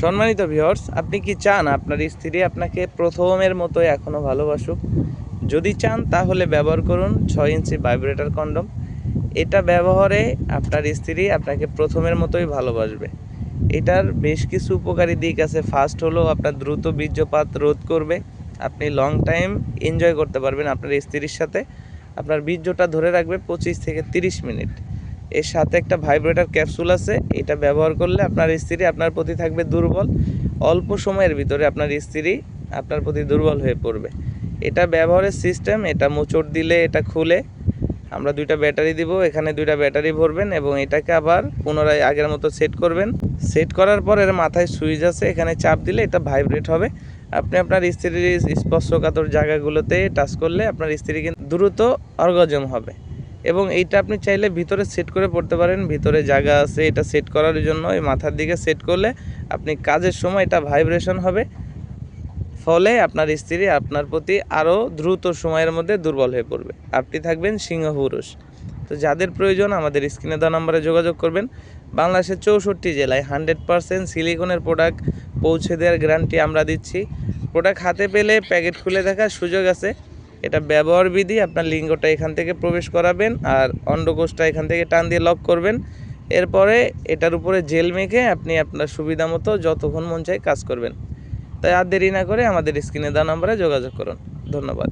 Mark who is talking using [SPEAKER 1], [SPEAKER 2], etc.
[SPEAKER 1] সম্মানিত ভিউয়ার্স আপনি কি চান আপনার স্ত্রী আপনাকে প্রথমের মতোই এখনও ভালোবাসুক? যদি চান, তাহলে ব্যবহার করুন ছয় ইঞ্চি ভাইব্রেটর কন্ডম এটা ব্যবহারে আপনার স্ত্রী আপনাকে প্রথমের মতোই ভালোবাসবে। এটার বেশ কিছু উপকারী দিক আছে। ফার্স্ট হলো, আপনার দ্রুত বীর্যপাত রোধ করবে। আপনি লং টাইম এনজয় করতে পারবেন আপনার স্ত্রীর সাথে। আপনার বীর্যটা ধরে রাখবে পঁচিশ থেকে তিরিশ মিনিট। এর সাথে একটা ভাইব্রেটার ক্যাপসুল আছে, এটা ব্যবহার করলে আপনার স্ত্রী আপনার প্রতি থাকবে দুর্বল। অল্প সময়ের ভিতরে আপনার স্ত্রী আপনার প্রতি দুর্বল হয়ে পড়বে। এটা ব্যবহারের সিস্টেম এটা মোচড় দিলে, এটা খুলে আমরা দুইটা ব্যাটারি দিব, এখানে দুইটা ব্যাটারি ভরবেন এবং এটাকে আবার পুনরায় আগের মতো সেট করবেন। সেট করার পর এর মাথায় সুইচ আছে, এখানে চাপ দিলে এটা ভাইব্রেট হবে। আপনি আপনার স্ত্রীর স্পর্শকাতর জায়গাগুলোতে টাচ করলে আপনার স্ত্রী কিন্তু দ্রুত অর্গজম হবে। এবং এইটা আপনি চাইলে ভিতরে সেট করে পড়তে পারেন। ভিতরে জায়গা আছে, এটা সেট করার জন্য এই মাথার দিকে সেট করলে আপনি কাজের সময় এটা ভাইব্রেশন হবে। ফলে আপনার স্ত্রী আপনার প্রতি আরও দ্রুত সময়ের মধ্যে দুর্বল হয়ে পড়বে। আপনি থাকবেন সিংহ পুরুষ। তো যাদের প্রয়োজন আমাদের স্ক্রিনে দেওয়া নম্বরে যোগাযোগ করবেন। বাংলাদেশের চৌষট্টি জেলায় হান্ড্রেড পারসেন্ট সিলিকনের প্রোডাক্ট পৌঁছে দেওয়ার গ্যারান্টি আমরা দিচ্ছি। প্রোডাক্ট হাতে পেলে প্যাকেট খুলে দেখার সুযোগ আছে। এটা ব্যবহার বিধি, আপনার লিঙ্গটা এখান থেকে প্রবেশ করাবেন আর অন্ডকোষটা এখান থেকে টান দিয়ে লক করবেন। এরপরে এটার উপরে জেল মেখে আপনি আপনার সুবিধা মতো যতক্ষণ মন চায় কাজ করবেন। তাই আর দেরি না করে আমাদের স্ক্রিনে দেওয়া নম্বরে যোগাযোগ করুন। ধন্যবাদ।